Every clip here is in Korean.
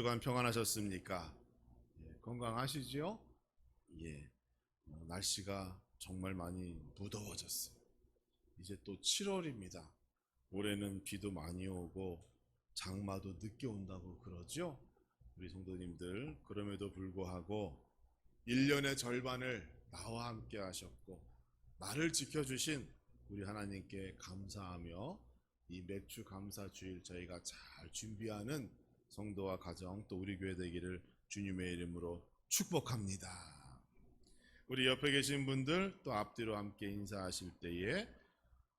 한 주간 평안하셨습니까? 예, 건강하시지요? 예. 어, 날씨가 정말 많이 무더워졌어요. 이제 또 7월입니다. 올해는 비도 많이 오고 장마도 늦게 온다고 그러죠? 우리 성도님들 그럼에도 불구하고 1년의 절반을 나와 함께 하셨고 나를 지켜주신 우리 하나님께 감사하며 이 맥주 감사 주일 저희가 잘 준비하는 성도와 가정 또 우리 교회 되기를 주님의 이름으로 축복합니다. 우리 옆에 계신 분들 또 앞뒤로 함께 인사하실 때에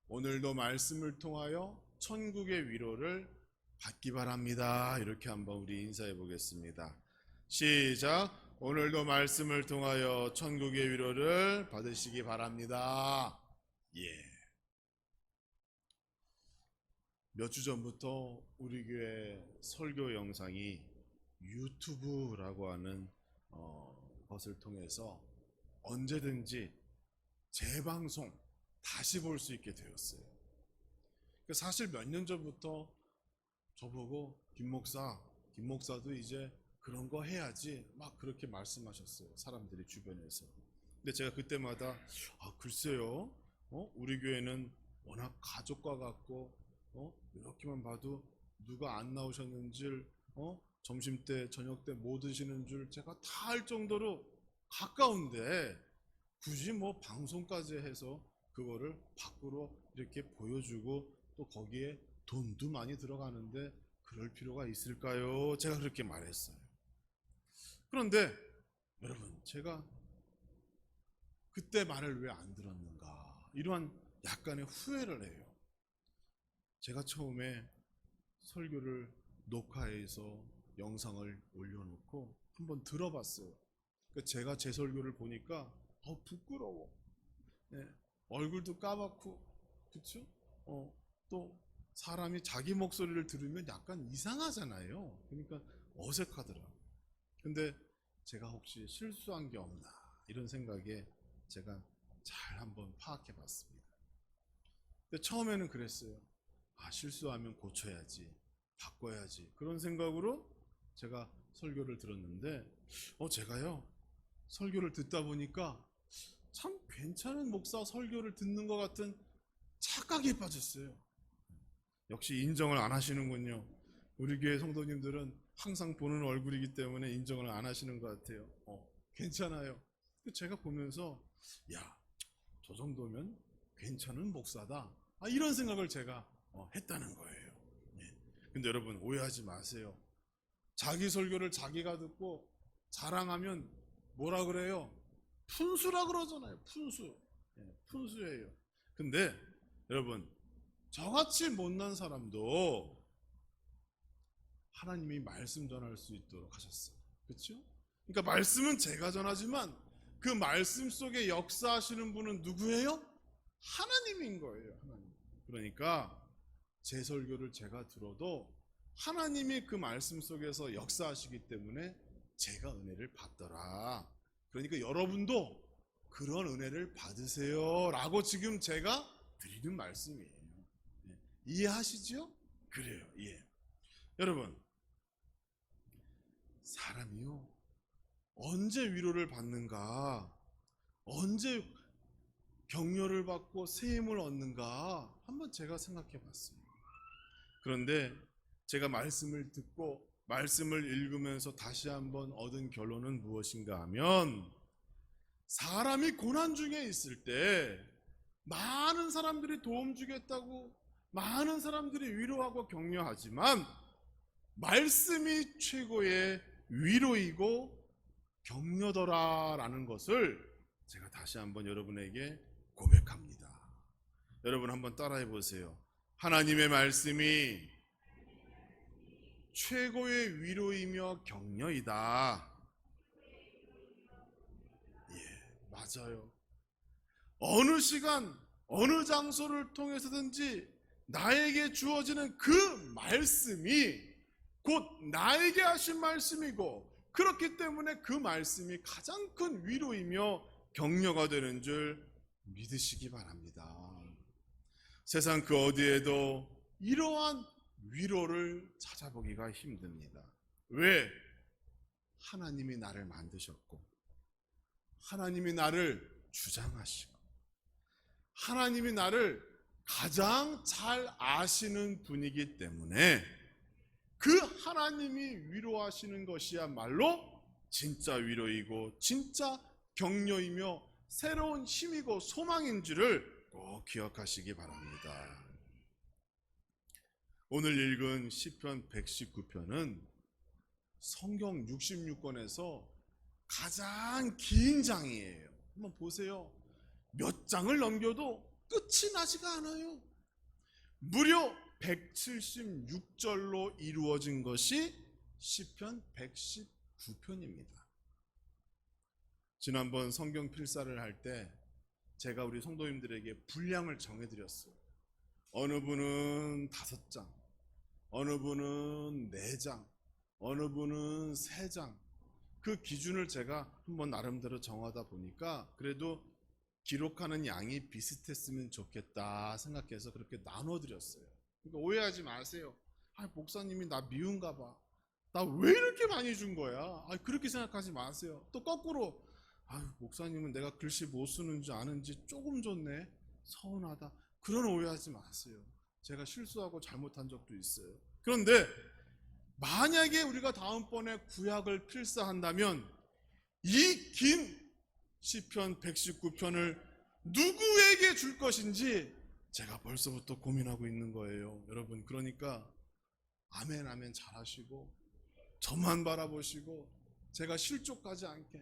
오늘도 말씀을 통하여 천국의 위로를 받기 바랍니다. 이렇게 한번 우리 인사해 보겠습니다. 시작. 오늘도 말씀을 통하여 천국의 위로를 받으시기 바랍니다. 예. 몇 주 전부터 우리 교회 설교 영상이 유튜브라고 하는 어, 것을 통해서 언제든지 재방송 다시 볼 수 있게 되었어요. 그 사실 몇 년 전부터 저보고 김 목사, 김 목사도 이제 그런 거 해야지 막 그렇게 말씀하셨어요. 사람들이 주변에서. 근데 제가 그때마다 아 글쎄요, 어? 우리 교회는 워낙 가족과 같고 어? 이렇게만 봐도 누가 안 나오셨는지 어? 점심 때 저녁 때 뭐 드시는 줄 제가 다 알 정도로 가까운데 굳이 뭐 방송까지 해서 그거를 밖으로 이렇게 보여주고 또 거기에 돈도 많이 들어가는데 그럴 필요가 있을까요? 제가 그렇게 말했어요. 그런데 여러분 제가 그때 말을 왜 안 들었는가 이러한 약간의 후회를 해요. 제가 처음에 설교를 녹화해서 영상을 올려놓고 한번 들어봤어요. 그 제가 제 설교를 보니까 어 부끄러워. 네, 얼굴도 까맣고 그렇죠? 어, 또 사람이 자기 목소리를 들으면 약간 이상하잖아요. 그러니까 어색하더라고요. 근데 제가 혹시 실수한 게 없나 이런 생각에 제가 잘 한번 파악해 봤습니다. 처음에는 그랬어요. 아, 실수하면 고쳐야지. 바꿔야지. 그런 생각으로 제가 설교를 들었는데, 어, 제가요, 설교를 듣다 보니까 참 괜찮은 목사 설교를 듣는 것 같은 착각에 빠졌어요. 역시 인정을 안 하시는군요. 우리 교회 성도님들은 항상 보는 얼굴이기 때문에 인정을 안 하시는 것 같아요. 어, 괜찮아요. 제가 보면서, 야, 저 정도면 괜찮은 목사다. 아, 이런 생각을 제가 어, 했다는 거예요. 예. 근데 여러분 오해하지 마세요. 자기 설교를 자기가 듣고 자랑하면 뭐라 그래요? 푼수라 그러잖아요. 푼수. 예, 푼수예요. 근데 여러분 저같이 못난 사람도 하나님이 말씀 전할 수 있도록 하셨어요. 그렇죠? 그러니까 말씀은 제가 전하지만 그 말씀 속에 역사하시는 분은 누구예요? 하나님인 거예요. 하나님. 그러니까 제 설교를 제가 들어도 하나님이 그 말씀 속에서 역사하시기 때문에 제가 은혜를 받더라. 그러니까 여러분도 그런 은혜를 받으세요. 라고 지금 제가 드리는 말씀이에요. 예. 이해하시죠? 그래요. 예. 여러분, 사람이요. 언제 위로를 받는가? 언제 격려를 받고 새 힘을 얻는가? 한번 제가 생각해 봤어요. 그런데 제가 말씀을 듣고 말씀을 읽으면서 다시 한번 얻은 결론은 무엇인가 하면 사람이 고난 중에 있을 때 많은 사람들이 도움 주겠다고 많은 사람들이 위로하고 격려하지만 말씀이 최고의 위로이고 격려더라라는 것을 제가 다시 한번 여러분에게 고백합니다. 여러분 한번 따라해 보세요. 하나님의 말씀이 최고의 위로이며 격려이다. 예, 맞아요. 어느 시간, 어느 장소를 통해서든지 나에게 주어지는 그 말씀이 곧 나에게 하신 말씀이고 그렇기 때문에 그 말씀이 가장 큰 위로이며 격려가 되는 줄 믿으시기 바랍니다. 세상 그 어디에도 이러한 위로를 찾아보기가 힘듭니다. 왜? 하나님이 나를 만드셨고, 하나님이 나를 주장하시고, 하나님이 나를 가장 잘 아시는 분이기 때문에 그 하나님이 위로하시는 것이야말로 진짜 위로이고 진짜 격려이며 새로운 힘이고 소망인 줄을 꼭 기억하시기 바랍니다. 오늘 읽은 시편 119편은 성경 66권에서 가장 긴 장이에요. 한번 보세요. 몇 장을 넘겨도 끝이 나지가 않아요. 무려 176절로 이루어진 것이 시편 119편입니다. 지난번 성경 필사를 할 때 제가 우리 성도님들에게 분량을 정해 드렸어요. 어느 분은 다섯 장, 어느 분은 네 장, 어느 분은 세 장. 그 기준을 제가 한번 나름대로 정하다 보니까 그래도 기록하는 양이 비슷했으면 좋겠다 생각해서 그렇게 나눠 드렸어요. 그러니까 오해하지 마세요. 아, 목사님이 나 미운가 봐. 나 왜 이렇게 많이 준 거야? 아, 그렇게 생각하지 마세요. 또 거꾸로 아유, 목사님은 내가 글씨 못 쓰는 줄 아는지 조금 줬네. 서운하다. 그런 오해하지 마세요. 제가 실수하고 잘못한 적도 있어요. 그런데 만약에 우리가 다음번에 구약을 필사한다면 이 긴 시편 119편을 누구에게 줄 것인지 제가 벌써부터 고민하고 있는 거예요. 여러분, 그러니까 아멘 아멘 잘하시고 저만 바라보시고 제가 실족하지 않게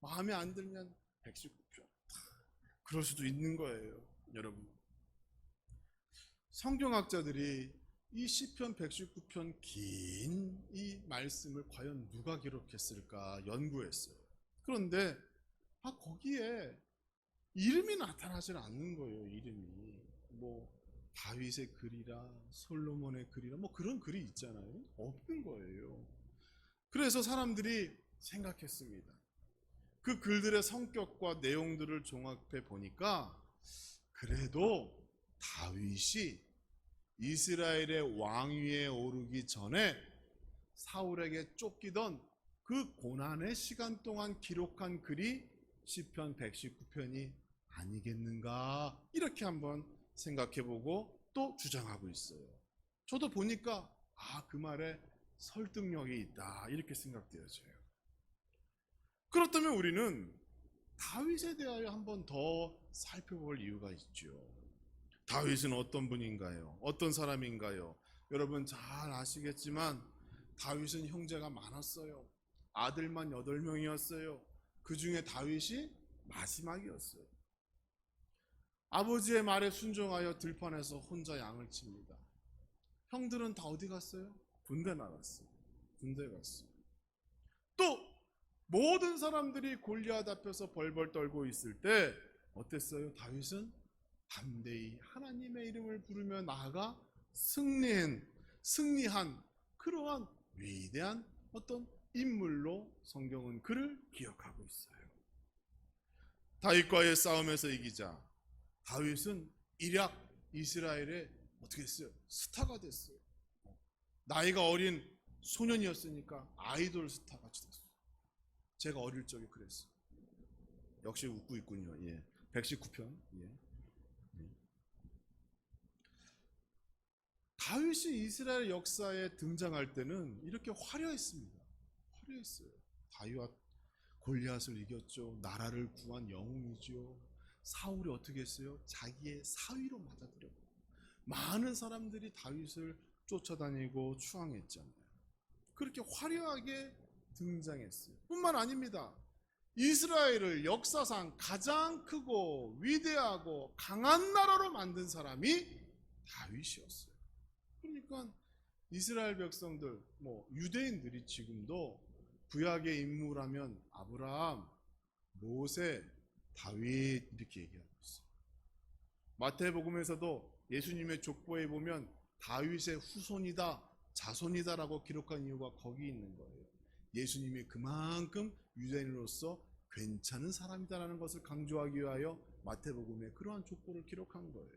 마음에 안 들면 119편 그럴 수도 있는 거예요, 여러분. 성경학자들이 이 시편 119편 긴 이 말씀을 과연 누가 기록했을까 연구했어요. 그런데 아 거기에 이름이 나타나질 않는 거예요. 이름이 뭐 다윗의 글이라 솔로몬의 글이라 뭐 그런 글이 있잖아요. 없는 거예요. 그래서 사람들이 생각했습니다. 그 글들의 성격과 내용들을 종합해 보니까 그래도 다윗이 이스라엘의 왕위에 오르기 전에 사울에게 쫓기던 그 고난의 시간 동안 기록한 글이 시편 119편이 아니겠는가 이렇게 한번 생각해 보고 또 주장하고 있어요. 저도 보니까 아, 그 말에 설득력이 있다 이렇게 생각되어져요. 그렇다면 우리는 다윗에 대하여 한번 더 살펴볼 이유가 있죠. 다윗은 어떤 분인가요? 어떤 사람인가요? 여러분 잘 아시겠지만 다윗은 형제가 많았어요. 아들만 여덟 명이었어요. 그 중에 다윗이 마지막이었어요. 아버지의 말에 순종하여 들판에서 혼자 양을 칩니다. 형들은 다 어디 갔어요? 군대 나갔어요. 군대 갔어요. 또 모든 사람들이 골리앗 앞에서 벌벌 떨고 있을 때 어땠어요? 다윗은 담대히 하나님의 이름을 부르며 나아가 승리한 승리한 그러한 위대한 어떤 인물로 성경은 그를 기억하고 있어요. 다윗과의 싸움에서 이기자 다윗은 일약 이스라엘의 어떻게 했어요? 스타가 됐어요. 나이가 어린 소년이었으니까 아이돌 스타 같이 됐어요. 제가 어릴 적에 그랬어요. 역시 웃고 있군요. 예. 119편. 예. 다윗이 이스라엘 역사에 등장할 때는 이렇게 화려했습니다. 화려했어요. 다윗 골리앗을 이겼죠. 나라를 구한 영웅이죠. 사울이 어떻게 했어요? 자기의 사위로 맞아들였고 많은 사람들이 다윗을 쫓아다니고 추앙했잖아요. 그렇게 화려하게 등장했어요. 뿐만 아닙니다. 이스라엘을 역사상 가장 크고 위대하고 강한 나라로 만든 사람이 다윗이었어요. 그러니까 이스라엘 백성들, 뭐 유대인들이 지금도 구약의 인물하면 아브라함, 모세, 다윗 이렇게 얘기하고 있어요. 마태복음에서도 예수님의 족보에 보면 다윗의 후손이다, 자손이다라고 기록한 이유가 거기 있는 거예요. 예수님이 그만큼 유대인으로서 괜찮은 사람이다라는 것을 강조하기 위하여 마태복음에 그러한 족보를 기록한 거예요.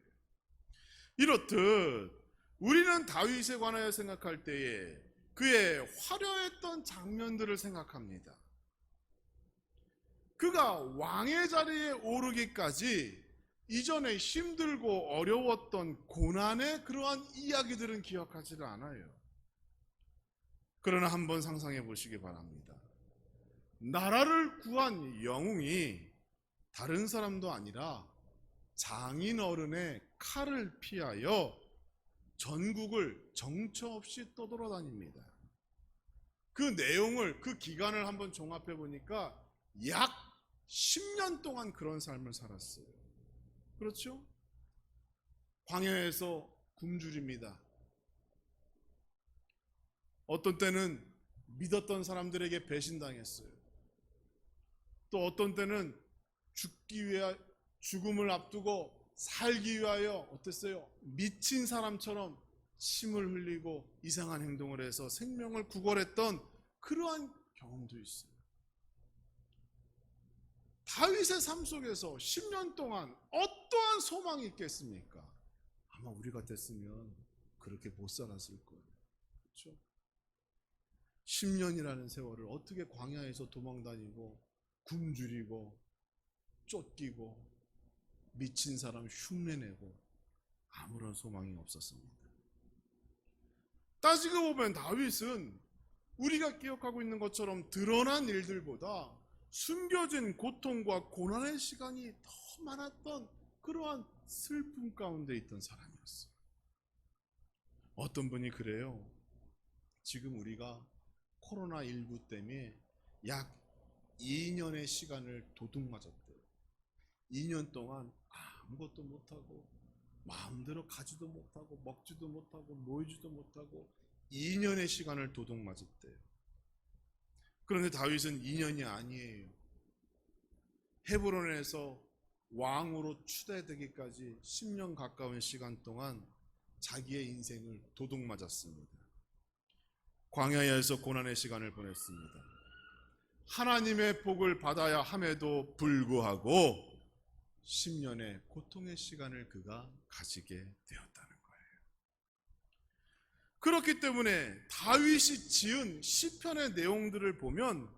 이렇듯 우리는 다윗에 관하여 생각할 때에 그의 화려했던 장면들을 생각합니다. 그가 왕의 자리에 오르기까지 이전에 힘들고 어려웠던 고난의 그러한 이야기들은 기억하지를 않아요. 그러나 한번 상상해 보시기 바랍니다. 나라를 구한 영웅이 다른 사람도 아니라 장인 어른의 칼을 피하여 전국을 정처 없이 떠돌아다닙니다. 그 내용을 그 기간을 한번 종합해 보니까 약 10년 동안 그런 삶을 살았어요. 그렇죠? 광야에서 굶주립니다. 어떤 때는 믿었던 사람들에게 배신당했어요. 또 어떤 때는 죽기 위해 죽음을 앞두고 살기 위하여 어땠어요? 미친 사람처럼 침을 흘리고 이상한 행동을 해서 생명을 구걸했던 그러한 경험도 있어요. 다윗의 삶 속에서 10년 동안 어떠한 소망이 있겠습니까? 아마 우리 같았으면 그렇게 못 살았을 거예요. 그렇죠? 10년이라는 세월을 어떻게 광야에서 도망다니고 굶주리고 쫓기고 미친 사람 흉내내고 아무런 소망이 없었습니다. 따지고 보면 다윗은 우리가 기억하고 있는 것처럼 드러난 일들보다 숨겨진 고통과 고난의 시간이 더 많았던 그러한 슬픔 가운데 있던 사람이었어요. 어떤 분이 그래요. 지금 우리가 코로나19 때문에 약 2년의 시간을 도둑 맞았대요. 2년 동안 아무것도 못하고 마음대로 가지도 못하고 먹지도 못하고 놀지도 못하고 2년의 시간을 도둑 맞았대요. 그런데 다윗은 2년이 아니에요. 헤브론에서 왕으로 추대되기까지 10년 가까운 시간 동안 자기의 인생을 도둑 맞았습니다. 광야에서 고난의 시간을 보냈습니다. 하나님의 복을 받아야 함에도 불구하고 10년의 고통의 시간을 그가 가지게 되었다는 거예요. 그렇기 때문에 다윗이 지은 시편의 내용들을 보면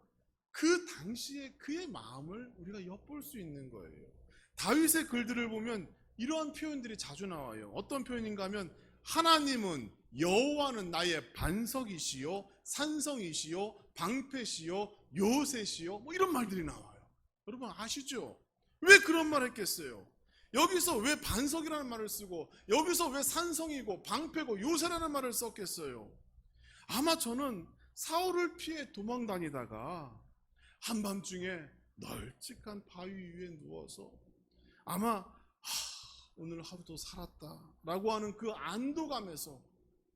그 당시에 그의 마음을 우리가 엿볼 수 있는 거예요. 다윗의 글들을 보면 이러한 표현들이 자주 나와요. 어떤 표현인가 하면 하나님은 여호와는 나의 반석이시요 산성이시요 방패시요 요새시요 뭐 이런 말들이 나와요. 여러분 아시죠? 왜 그런 말 했겠어요? 여기서 왜 반석이라는 말을 쓰고 여기서 왜 산성이고 방패고 요새라는 말을 썼겠어요? 아마 저는 사울을 피해 도망 다니다가 한밤중에 널찍한 바위 위에 누워서 아마 하, 오늘 하루도 살았다 라고 하는 그 안도감에서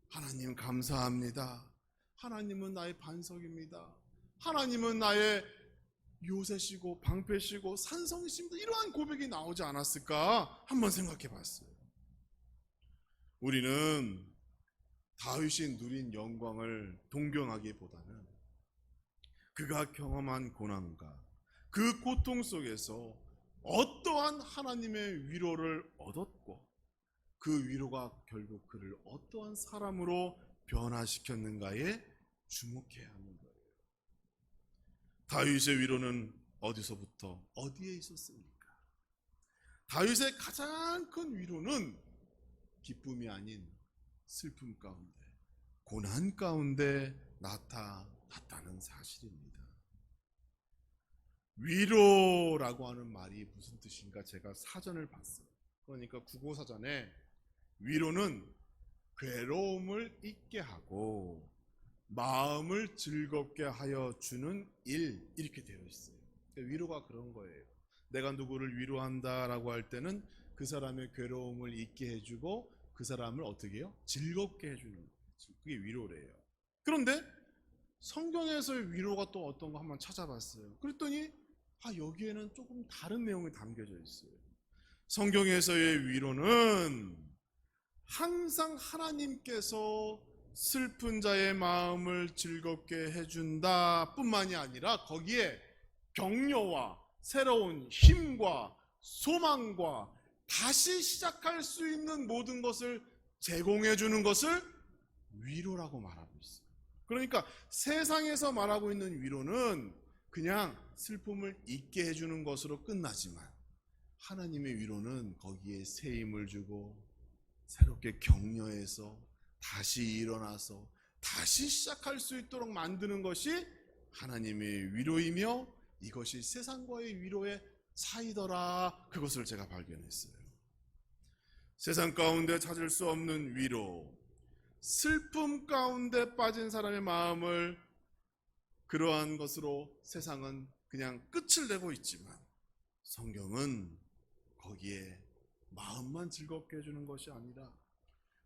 하나님 감사합니다. 하나님은 나의 반석입니다. 하나님은 나의 요새시고 방패시고 산성이십니다. 이러한 고백이 나오지 않았을까 한번 생각해 봤어요. 우리는 다윗이 누린 영광을 동경하기보다는 그가 경험한 고난과 그 고통 속에서 어떠한 하나님의 위로를 얻었고 그 위로가 결국 그를 어떠한 사람으로 변화시켰는가에 주목해야 하는 거예요. 다윗의 위로는 어디서부터 어디에 있었습니까? 다윗의 가장 큰 위로는 기쁨이 아닌 슬픔 가운데, 고난 가운데 나타났다는 사실입니다. 위로라고 하는 말이 무슨 뜻인가 제가 사전을 봤어요. 그러니까 국어 사전에 위로는 괴로움을 잊게 하고 마음을 즐겁게 하여 주는 일 이렇게 되어 있어요. 그러니까 위로가 그런 거예요. 내가 누구를 위로한다라고 할 때는 그 사람의 괴로움을 잊게 해주고 그 사람을 어떻게 해요? 즐겁게 해주는 거죠. 그게 위로래요. 그런데 성경에서의 위로가 또 어떤 거 한번 찾아봤어요. 그랬더니 아 여기에는 조금 다른 내용이 담겨져 있어요. 성경에서의 위로는 항상 하나님께서 슬픈 자의 마음을 즐겁게 해준다 뿐만이 아니라 거기에 격려와 새로운 힘과 소망과 다시 시작할 수 있는 모든 것을 제공해 주는 것을 위로라고 말하고 있어요. 그러니까 세상에서 말하고 있는 위로는 그냥 슬픔을 잊게 해주는 것으로 끝나지만 하나님의 위로는 거기에 새 힘을 주고 새롭게 격려해서 다시 일어나서 다시 시작할 수 있도록 만드는 것이 하나님의 위로이며 이것이 세상과의 위로의 사이더라 그것을 제가 발견했어요. 세상 가운데 찾을 수 없는 위로, 슬픔 가운데 빠진 사람의 마음을 그러한 것으로 세상은 그냥 끝을 내고 있지만 성경은 거기에 마음만 즐겁게 해주는 것이 아니라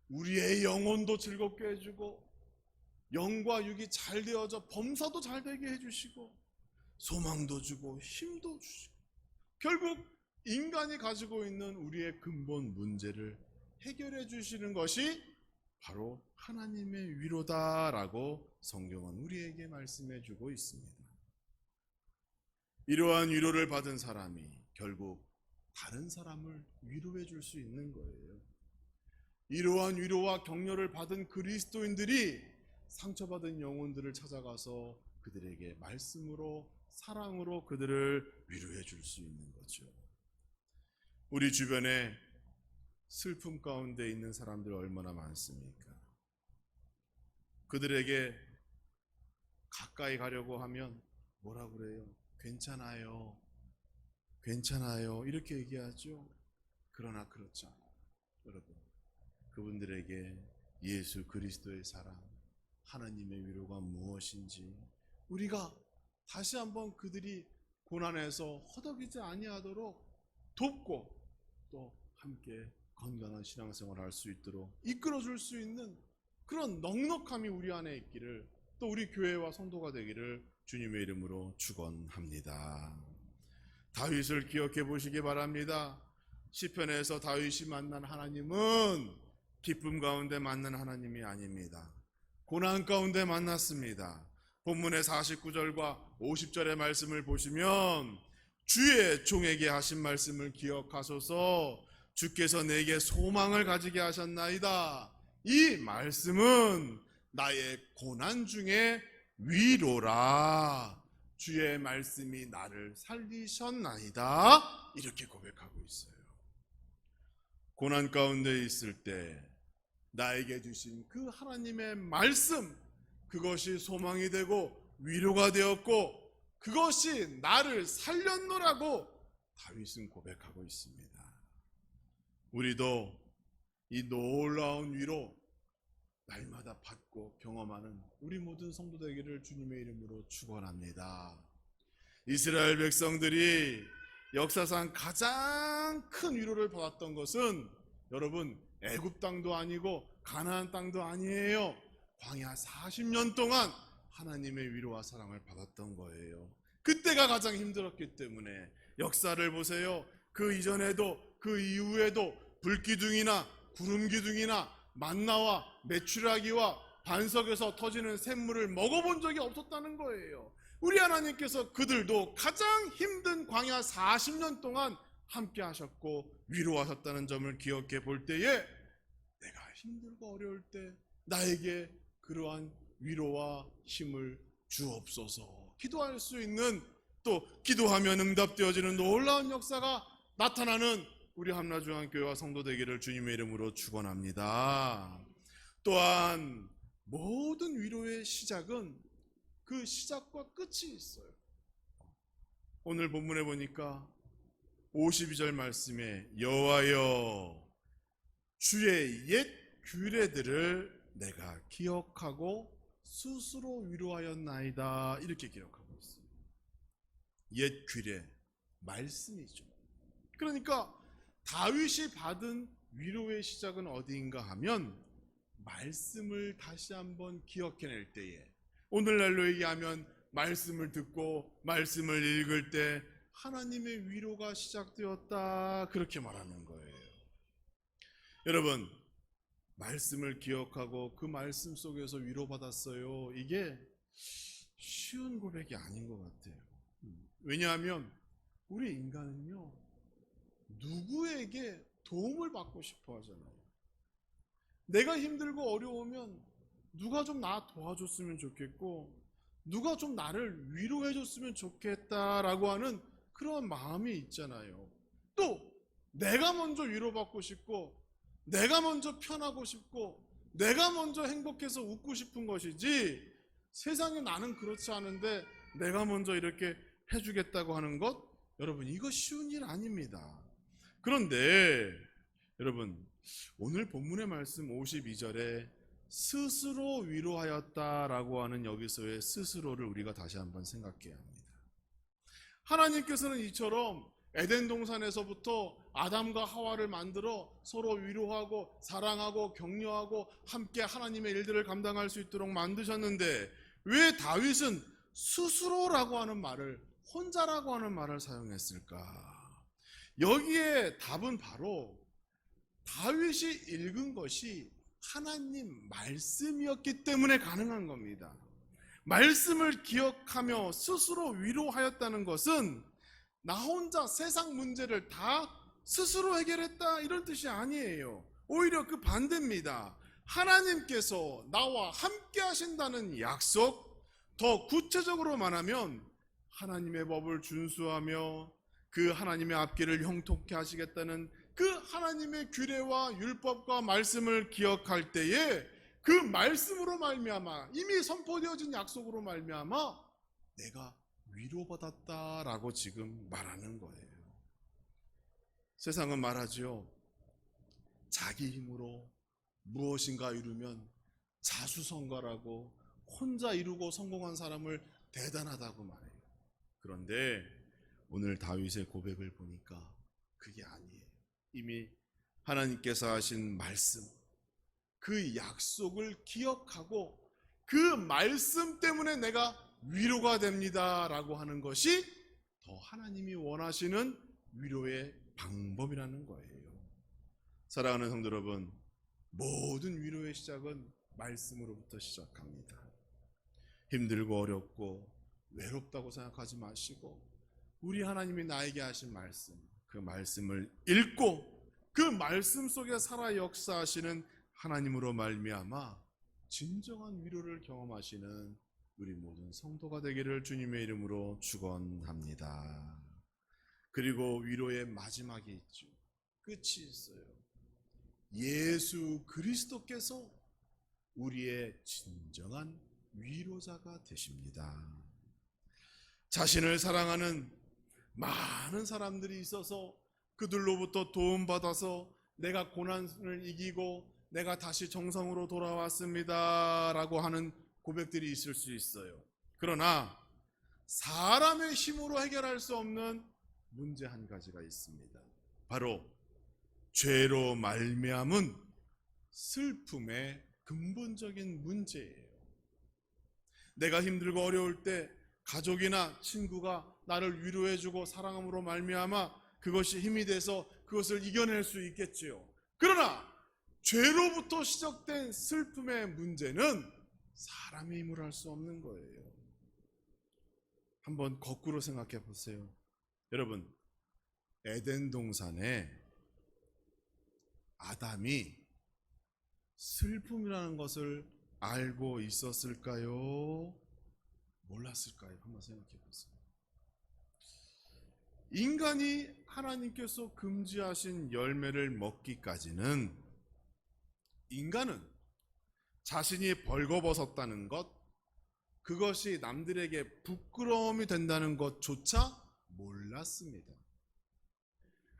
우리의 영혼도 즐겁게 해주고 영과 육이 잘 되어져 범사도 잘 되게 해주시고 소망도 주고 힘도 주시고 결국 인간이 가지고 있는 우리의 근본 문제를 해결해 주시는 것이 바로 하나님의 위로다라고 성경은 우리에게 말씀해 주고 있습니다. 이러한 위로를 받은 사람이 결국 다른 사람을 위로해 줄 수 있는 거예요. 이러한 위로와 격려를 받은 그리스도인들이 상처받은 영혼들을 찾아가서 그들에게 말씀으로 사랑으로 그들을 위로해 줄 수 있는 거죠. 우리 주변에 슬픔 가운데 있는 사람들 얼마나 많습니까? 그들에게 가까이 가려고 하면 뭐라 그래요? 괜찮아요. 괜찮아요. 이렇게 얘기하죠. 그러나 그렇지 않아요. 여러분, 그분들에게 예수 그리스도의 사랑, 하나님의 위로가 무엇인지 우리가 다시 한번 그들이 고난에서 허덕이지 아니하도록 돕고 또 함께 건강한 신앙생활을 할수 있도록 이끌어 줄 수 있는 그런 넉넉함이 우리 안에 있기를 또 우리 교회와 성도가 되기를 주님의 이름으로 축원합니다. 다윗을 기억해 보시기 바랍니다. 시편에서 다윗이 만난 하나님은 기쁨 가운데 만난 하나님이 아닙니다. 고난 가운데 만났습니다. 본문의 49절과 50절의 말씀을 보시면 주의 종에게 하신 말씀을 기억하소서 주께서 내게 소망을 가지게 하셨나이다. 이 말씀은 나의 고난 중에 위로라. 주의 말씀이 나를 살리셨나이다. 이렇게 고백하고 있어요. 고난 가운데 있을 때 나에게 주신 그 하나님의 말씀, 그것이 소망이 되고 위로가 되었고 그것이 나를 살렸노라고 다윗은 고백하고 있습니다. 우리도 이 놀라운 위로 날마다 받고 경험하는 우리 모든 성도 되기를 주님의 이름으로 축원합니다. 이스라엘 백성들이 역사상 가장 큰 위로를 받았던 것은 여러분 애굽 땅도 아니고 가나안 땅도 아니에요. 광야 40년 동안 하나님의 위로와 사랑을 받았던 거예요. 그때가 가장 힘들었기 때문에 역사를 보세요. 그 이전에도 그 이후에도 불기둥이나 구름기둥이나 만나와 메추라기와 반석에서 터지는 샘물을 먹어본 적이 없었다는 거예요. 우리 하나님께서 그들도 가장 힘든 광야 40년 동안 함께 하셨고 위로하셨다는 점을 기억해 볼 때에 내가 힘들고 어려울 때 나에게 그러한 위로와 힘을 주옵소서 기도할 수 있는 또 기도하면 응답되어지는 놀라운 역사가 나타나는 우리 함라중앙교회와 성도 되기를 주님의 이름으로 축원합니다. 또한 모든 위로의 시작은 그 시작과 끝이 있어요. 오늘 본문에 보니까 52절 말씀에 여호와여 주의 옛 규례들을 내가 기억하고 스스로 위로하였나이다 이렇게 기록하고 있어요. 옛 규례 말씀이죠. 그러니까 다윗이 받은 위로의 시작은 어디인가 하면 말씀을 다시 한번 기억해낼 때에 오늘날로 얘기하면 말씀을 듣고 말씀을 읽을 때 하나님의 위로가 시작되었다 그렇게 말하는 거예요. 여러분 말씀을 기억하고 그 말씀 속에서 위로받았어요. 이게 쉬운 고백이 아닌 것 같아요. 왜냐하면 우리 인간은요 누구에게 도움을 받고 싶어 하잖아요. 내가 힘들고 어려우면 누가 좀 나 도와줬으면 좋겠고 누가 좀 나를 위로해줬으면 좋겠다라고 하는 그런 마음이 있잖아요. 또 내가 먼저 위로받고 싶고 내가 먼저 편하고 싶고 내가 먼저 행복해서 웃고 싶은 것이지 세상에 나는 그렇지 않은데 내가 먼저 이렇게 해주겠다고 하는 것 여러분 이거 쉬운 일 아닙니다. 그런데 여러분 오늘 본문의 말씀 52절에 스스로 위로하였다라고 하는 여기서의 스스로를 우리가 다시 한번 생각해야 합니다. 하나님께서는 이처럼 에덴 동산에서부터 아담과 하와를 만들어 서로 위로하고 사랑하고 격려하고 함께 하나님의 일들을 감당할 수 있도록 만드셨는데 왜 다윗은 스스로라고 하는 말을 혼자라고 하는 말을 사용했을까? 여기에 답은 바로 다윗이 읽은 것이 하나님 말씀이었기 때문에 가능한 겁니다. 말씀을 기억하며 스스로 위로하였다는 것은 나 혼자 세상 문제를 다 스스로 해결했다 이런 뜻이 아니에요. 오히려 그 반대입니다. 하나님께서 나와 함께 하신다는 약속, 더 구체적으로 말하면 하나님의 법을 준수하며 그 하나님의 앞길을 형통케 하시겠다는 그 하나님의 규례와 율법과 말씀을 기억할 때에 그 말씀으로 말미암아 이미 선포되어진 약속으로 말미암아 내가 위로받았다라고 지금 말하는 거예요. 세상은 말하지요. 자기 힘으로 무엇인가 이루면 자수성가라고 혼자 이루고 성공한 사람을 대단하다고 말해요. 그런데 오늘 다윗의 고백을 보니까 그게 아니에요. 이미 하나님께서 하신 말씀, 그 약속을 기억하고 그 말씀 때문에 내가 위로가 됩니다 라고 하는 것이 더 하나님이 원하시는 위로의 방법이라는 거예요. 사랑하는 성도 여러분, 모든 위로의 시작은 말씀으로부터 시작합니다. 힘들고 어렵고 외롭다고 생각하지 마시고 우리 하나님이 나에게 하신 말씀, 그 말씀을 읽고 그 말씀 속에 살아 역사하시는 하나님으로 말미암아 진정한 위로를 경험하시는 우리 모든 성도가 되기를 주님의 이름으로 축원합니다. 그리고 위로의 마지막이 있죠. 끝이 있어요. 예수 그리스도께서 우리의 진정한 위로자가 되십니다. 자신을 사랑하는 많은 사람들이 있어서 그들로부터 도움받아서 내가 고난을 이기고 내가 다시 정상으로 돌아왔습니다. 라고 하는 고백들이 있을 수 있어요. 그러나 사람의 힘으로 해결할 수 없는 문제 한 가지가 있습니다. 바로 죄로 말미암은 슬픔의 근본적인 문제예요. 내가 힘들고 어려울 때 가족이나 친구가 나를 위로해주고 사랑함으로 말미암아 그것이 힘이 돼서 그것을 이겨낼 수 있겠지요. 그러나 죄로부터 시작된 슬픔의 문제는 사람의 힘으로 할 수 없는 거예요. 한번 거꾸로 생각해 보세요. 여러분, 에덴 동산에 아담이 슬픔이라는 것을 알고 있었을까요? 몰랐을까요? 한번 생각해 보세요. 인간이 하나님께서 금지하신 열매를 먹기까지는 인간은 자신이 벌거벗었다는 것, 그것이 남들에게 부끄러움이 된다는 것조차 몰랐습니다.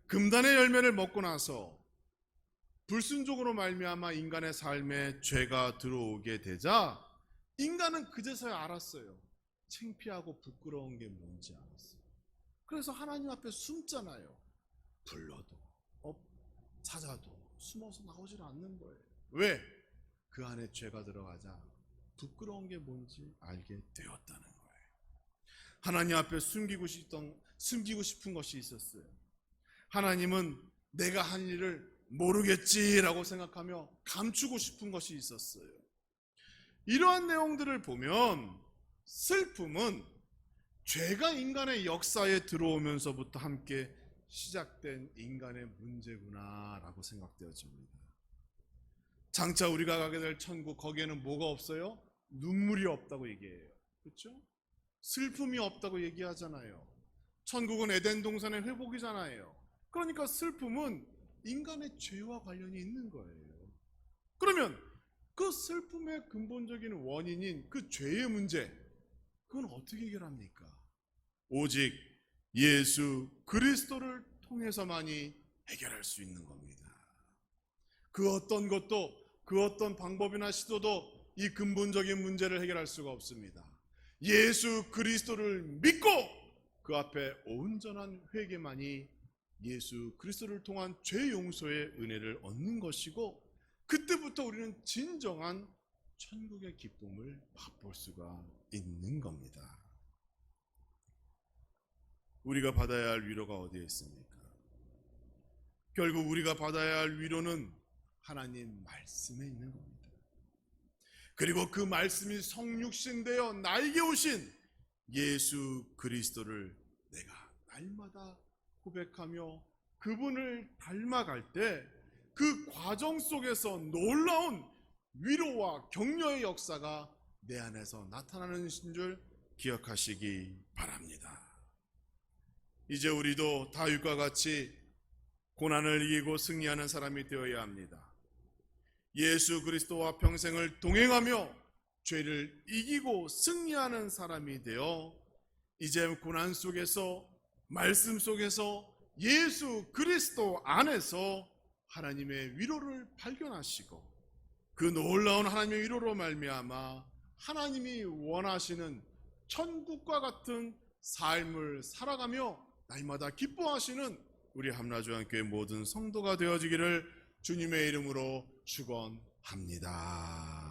금단의 열매를 먹고 나서 불순종으로 말미암아 인간의 삶에 죄가 들어오게 되자 인간은 그제서야 알았어요. 창피하고 부끄러운 게 뭔지 알았어요. 그래서 하나님 앞에 숨잖아요. 불러도 어, 찾아도 숨어서 나오질 않는 거예요. 왜? 그 안에 죄가 들어가자 부끄러운 게 뭔지 알게 되었다는 거예요. 하나님 앞에 숨기고 싶던 숨기고 싶은 것이 있었어요. 하나님은 내가 한 일을 모르겠지라고 생각하며 감추고 싶은 것이 있었어요. 이러한 내용들을 보면 슬픔은 죄가 인간의 역사에 들어오면서부터 함께 시작된 인간의 문제구나라고 생각되어집니다. 장차 우리가 가게 될 천국 거기에는 뭐가 없어요? 눈물이 없다고 얘기해요. 그렇죠? 슬픔이 없다고 얘기하잖아요. 천국은 에덴 동산의 회복이잖아요. 그러니까 슬픔은 인간의 죄와 관련이 있는 거예요. 그러면 그 슬픔의 근본적인 원인인 그 죄의 문제, 그건 어떻게 해결합니까? 오직 예수 그리스도를 통해서만이 해결할 수 있는 겁니다. 그 어떤 것도 그 어떤 방법이나 시도도 이 근본적인 문제를 해결할 수가 없습니다. 예수 그리스도를 믿고 그 앞에 온전한 회개만이 예수 그리스도를 통한 죄 용서의 은혜를 얻는 것이고 그때부터 우리는 진정한 천국의 기쁨을 맛볼 수가 있는 겁니다. 우리가 받아야 할 위로가 어디에 있습니까? 결국 우리가 받아야 할 위로는 하나님 말씀에 있는 겁니다. 그리고 그 말씀이 성육신 되어 나에게 오신 예수 그리스도를 내가 날마다 고백하며 그분을 닮아갈 때 그 과정 속에서 놀라운 위로와 격려의 역사가 내 안에서 나타나는 줄 기억하시기 바랍니다. 이제 우리도 다윗과 같이 고난을 이기고 승리하는 사람이 되어야 합니다. 예수 그리스도와 평생을 동행하며 죄를 이기고 승리하는 사람이 되어 이제 고난 속에서 말씀 속에서 예수 그리스도 안에서 하나님의 위로를 발견하시고 그 놀라운 하나님의 위로로 말미암아 하나님이 원하시는 천국과 같은 삶을 살아가며 날마다 기뻐하시는 우리 함라주한교회 모든 성도가 되어지기를 주님의 이름으로 축원합니다.